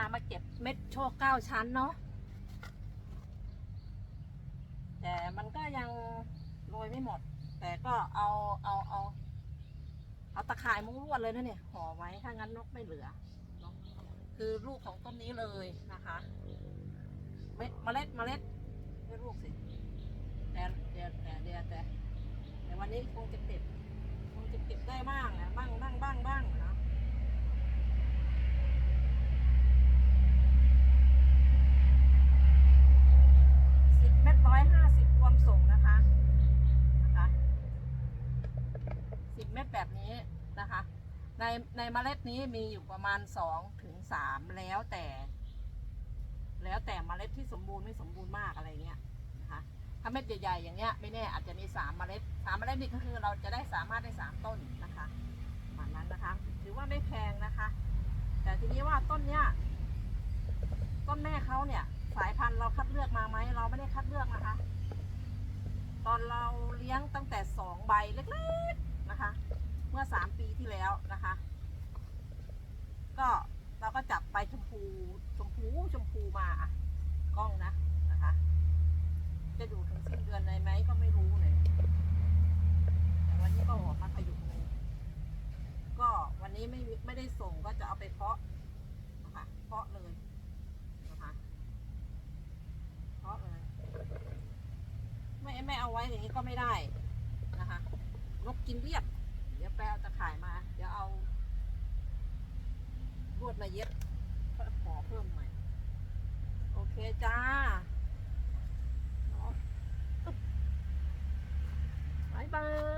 ามาเก็บเม็ดโชคเก้าชั้นเนาะแต่มันก็ยังโรยไม่หมด แต่ก็เอาเอาเอาเอาตะข่ายมุ้งลวดเลยนะเนี่ยห่อไว้ถ้างั้นนกไม่เหลือ คือลูกของต้นนี้เลยนะคะ เม็ดเมล็ดเมล็ดไม่ลูกสิแต่เดี๋ยวแต่เดี๋ยวแต่แต่วันนี้คงจะเก็บคงจะเก็บได้บ้างนะบ้างบ้างบ้างบ้างนะ สิบเม็ดร้อยห้าสิบรวมส่งนะคะนะคะสิบเม็ด แบบนี้นะคะ ในในเมล็ดนี้มีอยู่ประมาณสองถึงสามแล้วแต่ แล้วแต่เมล็ดที่สมบูรณ์ไม่สมบูรณ์มากอะไรเงี้ยนะคะถ้าเม็ดใหญ่ๆอย่างเงี้ยไม่แน่อาจจะมีสามเมล็ดสามเมล็ดนี่ก็คือเราจะได้สามารถได้สามต้นนะคะประมาณนั้นนะคะ ถือว่าไม่แพงนะคะ แต่ทีนี้ว่าต้นเนี้ยต้นแม่เขาเนี่ย สายพันธุ์เราคัดเลือกมาไหมเราไม่ได้คัดเลือกนะคะ ตอนเราเลี้ยงตั้งแต่สองใบเล็กๆนะคะ มื่อสามปีที่แล้วนะคะ ก็เราก็จับใบชมพูชมพูชมพูมาอะกล้องนะนะคะ จะดูถึงสิ้นเดือนเลยไหมก็ไม่รู้เลยแต่วันนี้ก็ออกมาพยุงเลยก็วันนี้ไม่ไม่ได้ส่งก็จะเอาไปเพาะนะคะเพาะเลยนะคะเพาะอะไรไม่ไม่เอาไว้อย่างนี้ก็ไม่ได้นะคะนกกินเรียบ เดี๋ยวแปลตะข่ายมา เดี๋ยวเอาลวดมาเย็บขอเพิ่มใหม่ โอเคจ้าบายบาย